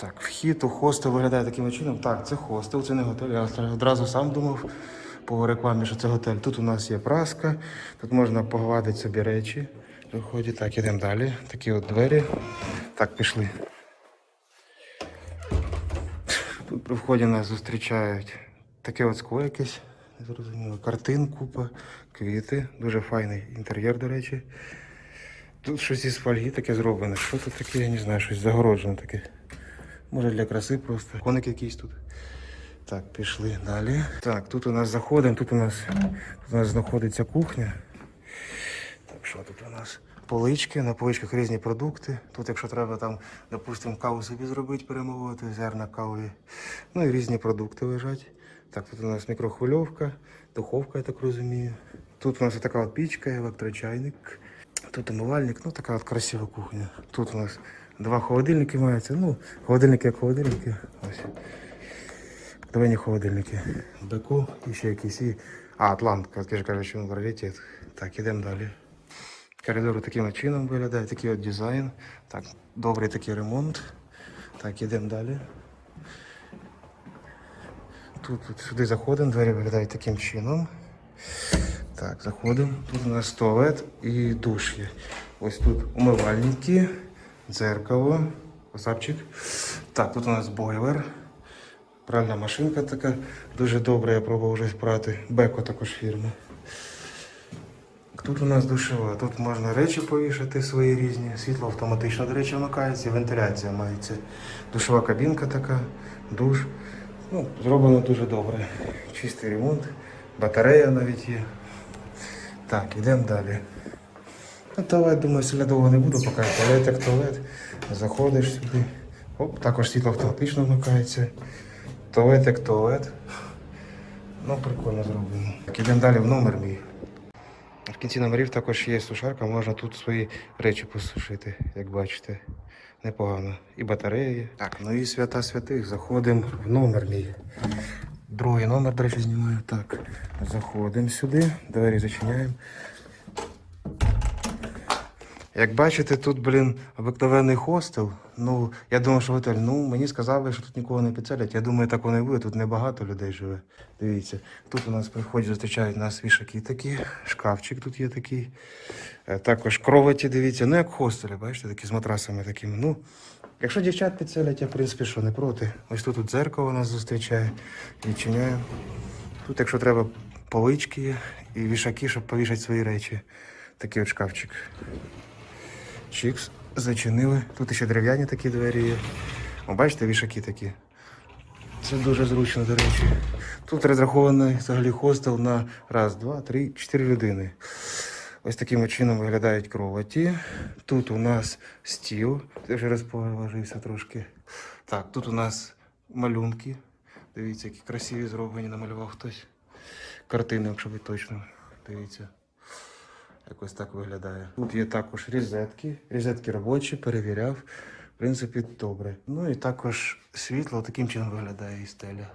Так, вхід у хостел виглядає таким чином. Так, це хостел, це не готель. Я одразу сам думав по рекламі, що це готель. Тут у нас є праска, тут можна погладити собі речі. Виходить, так, ідемо далі. Такі от двері. Так, пішли. Тут при вході нас зустрічають таке от скло якесь, незрозуміло. Картин, купа, квіти. Дуже файний інтер'єр, до речі. Тут щось із фольги таке зроблене. Що тут таке, я не знаю, щось загороджене таке. Може для краси просто. Коник якийсь тут. Так, пішли далі. Так, тут у нас заходимо, тут у нас, тут у нас знаходиться кухня. Так, що тут у нас? Полички, на поличках різні продукти. Тут, якщо треба там, допустимо, каву собі зробити, перемолоти, зерна кави. Ну і різні продукти лежать. Так, тут у нас мікрохвильовка, духовка, я так розумію. Тут у нас така от пічка, електрочайник. Тут умивальник, ну така от красива кухня. Тут у нас два холодильники маються. Ну, холодильники як холодильники. Ось. Подвійні холодильники. Беку і ще якісь. І... А, Атлант, як я ж кажу, що він раритет. Так, ідемо далі. Коридор таким чином виглядає, такий от дизайн. Так, добрий такий ремонт. Так, ідемо далі. Тут, тут сюди заходимо, двері виглядають таким чином. Так, заходимо. Тут у нас туалет і душ є. Ось тут умивальники, дзеркало, осапчик. Так, тут у нас бойлер. Пральна машинка така дуже добра, я пробував вже прати. Беко також фірми. Тут у нас душова, тут можна речі повішати свої різні. Світло автоматично, до речі, вмикається, вентиляція мається. Душова кабінка така, душ. Ну, зроблено дуже добре. Чистий ремонт, батарея навіть є. Так, йдемо далі. Ну, туалет, думаю, сильно довго не буду, поки туалет як туалет. Заходиш сюди. Оп, також світло автоматично вмикається. Туалет як туалет. Ну, прикольно зроблено. Так, ідемо далі в номер мій. В кінці номерів також є сушарка, можна тут свої речі посушити, як бачите. Непогано. І батарея є. Так, ну і свята святих. Заходимо в номер мій. Другий номер, до речі, знімаю. Так, заходимо сюди, двері зачиняємо. Як бачите, тут, блін, обикновений хостел. Ну, я думав, що готель. Ну, мені сказали, що тут нікого не підселять. Я думаю, так воно і буде. Тут небагато людей живе. Дивіться. Тут у нас приходять, зустрічають нас вішаки такі, шкафчик тут є такий. Е, Також кроваті, дивіться, ну як хостелі, бачите, такі з матрасами такими. Ну, якщо дівчат підселять, я в принципі що не проти. Ось тут, тут дзеркало нас зустрічає, відчиняємо. Тут, якщо треба, полички і вішаки, щоб повішати свої речі. Такий от шкафчик. Чікс, зачинили. Тут ще дерев'яні такі двері є. О, бачите, вішаки такі. Це дуже зручно, до речі. Тут розрахований взагалі хостел на раз, два, три, чотири людини. Ось таким чином виглядають кроваті. Тут у нас стіл. Це вже розположився трошки. Так, тут у нас малюнки. Дивіться, які красиві зроблені, намалював хтось. Картини, якщо бути точно. Дивіться. Якось так виглядає. Тут є також різетки. Різетки робочі, перевіряв. В принципі, добре. Ну і також світло таким чином виглядає і стеля.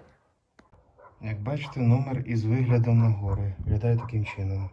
Як бачите, номер із виглядом на гори. Виглядає таким чином.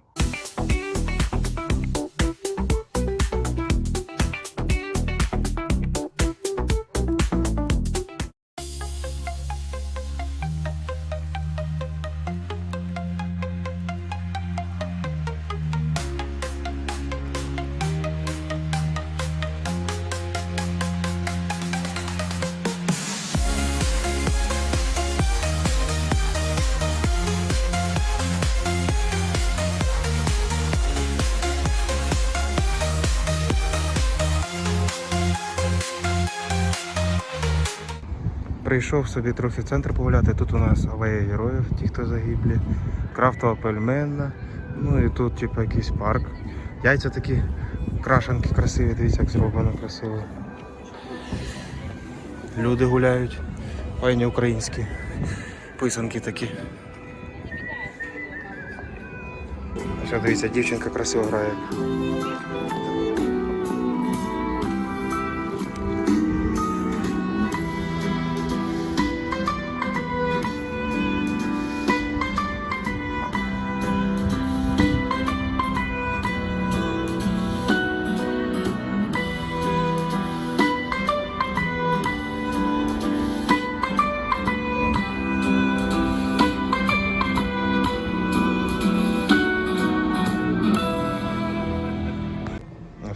Прийшов собі трохи в центр погуляти. Тут у нас алея героїв, ті, хто загиблі, крафтова пельменна. Ну і тут, типу, якийсь парк. Яйця такі крашенки красиві, дивіться, як зроблено красиво. Люди гуляють. Файні українські писанки такі. Що дивіться, дівчинка красиво грає.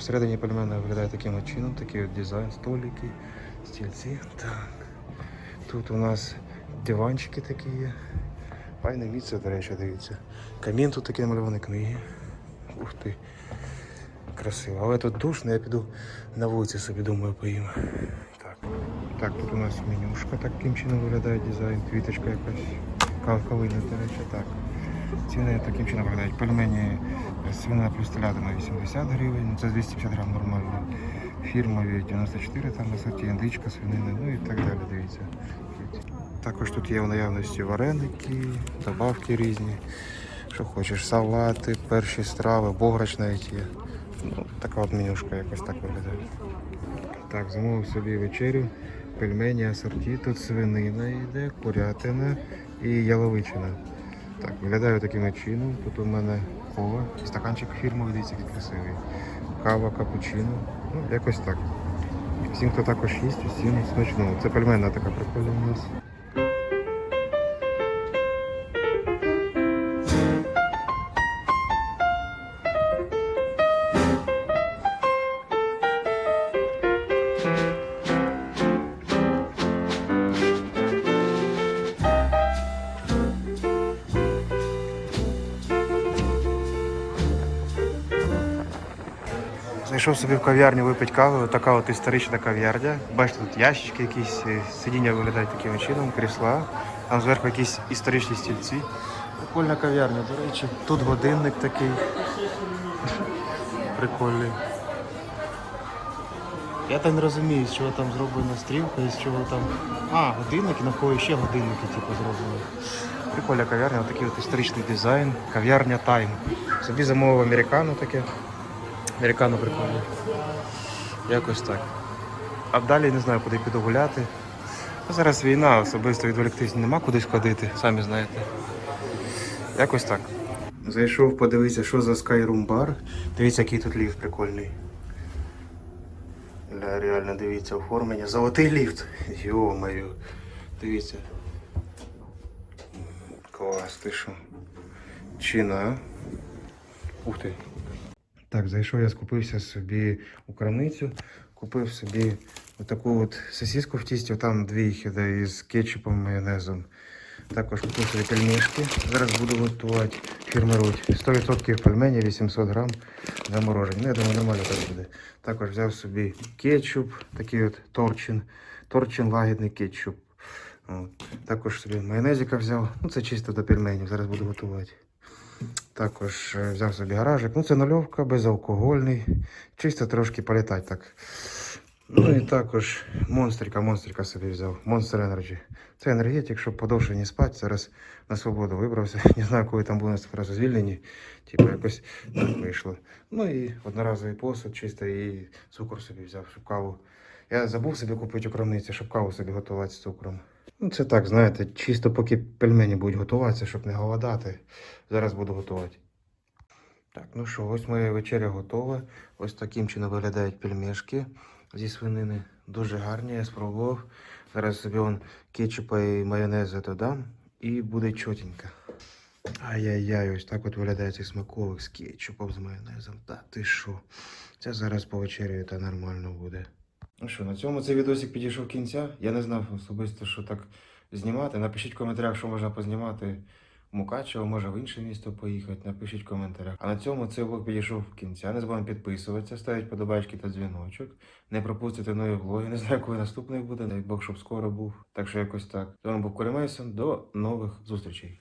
Всередині пельмена виглядає таким чином, такий от дизайн, столики, стільці. Так. Тут у нас диванчики такі є. Файне місце, до речі, дивіться. Камін тут такий намальований книги. Ух ти. Красиво. Але тут душно, я піду на вулиці собі думаю поїм. Так. Так, тут у нас менюшка таким чином виглядає дизайн, квіточка якась. Калина, до речі, так. Ціни таким чином виглядають. Пельмені свина плюс телятина 80 гривень, це 250 грам нормально. Фірмові 94, там на сайті індичка, свинина, ну і так далі, дивіться. Також тут є в наявності вареники, добавки різні. Що хочеш, салати, перші страви, бограч навіть є. Ну, така от менюшка якось так виглядає. Так, замовив собі вечерю, пельмені, асорті. Тут свинина йде, курятина і яловичина. Так, виглядаю таким чином. Тут у мене кола, стаканчик фірмовий, дивіться, який красивий. Кава, капучино. Ну, якось так. Всім, хто також їсть, усім смачного. Це пельменна така прикольна у нас. Зайшов собі в кав'ярню випити кави, така от історична кав'ярня. Бачите, тут ящички якісь, е, сидіння виглядають таким чином, крісла, там зверху якісь історичні стільці. Прикольна кав'ярня, до речі. Тут годинник такий. Прикольний. Я так не розумію, з чого там зроблена стрілка і з чого там. А, годинники, навколо ще годинники типу, зроблені. Прикольна кав'ярня, такий от історичний дизайн. Кав'ярня Тайм. Собі замовив американо таке. Американо прикольно. Якось так. А далі не знаю, куди піду гуляти. Ну, Зараз війна, особисто відволіктись нема кудись ходити, самі знаєте. Якось так. Зайшов, подивитися, що за Skyroom бар. Дивіться, який тут ліфт прикольний. Ля, реально дивіться, оформлення. Золотий ліфт. Йо-моє. Дивіться. Клас, ти що? Чина? Ух ти. Так, зайшов, я скупився собі у крамницю, купив собі отаку от сосиску в тісті, там дві їх іде із кетчупом, майонезом. Також купив собі пельмешки. Зараз буду готувати фірми Руть. 100% пельмені, 800 грам заморожені. Ну, я думаю, нормально так буде. Також взяв собі кетчуп, такий от торчин, торчин лагідний кетчуп. От. Також собі майонезика взяв. Ну, це чисто до пельменів, зараз буду готувати. Також е, взяв собі гаражик. Ну, це нульовка, безалкогольний. Чисто трошки політати так. Ну і також монстрика, монстрика собі взяв. Monster Energy. Це енергетик, щоб подовше не спати. Зараз на свободу вибрався. Не знаю, коли там буду наступний звільнені. Типу якось так вийшло. Ну і одноразовий посуд, чистий і цукор собі взяв, щоб каву. Я забув собі купити у крамниці, щоб каву собі готувати з цукром. Ну, це так, знаєте, чисто поки пельмені будуть готуватися, щоб не голодати. Зараз буду готувати. Так, ну що, ось моя вечеря готова. Ось таким чином виглядають пельмешки зі свинини. Дуже гарні, я спробував. Зараз собі он кетчупа і майонезу додам і буде чотенько. Ай-яй-яй, ось так от виглядає цей смаковик з кетчупом, з майонезом. Та ти що? Це зараз повечеряю та нормально буде. Ну що, на цьому цей відосик підійшов кінця. Я не знав особисто, що так знімати. Напишіть в коментарях, що можна познімати в Мукачево, може в інше місто поїхати. Напишіть в коментарях. А на цьому цей влог підійшов кінця. Не забудьте підписуватися, ставити подобайки та дзвіночок. Не пропустите нові влоги. Не знаю, коли наступний буде. Дай Бог, щоб скоро був. Так що якось так. З вами був Корі Мейсон. До нових зустрічей.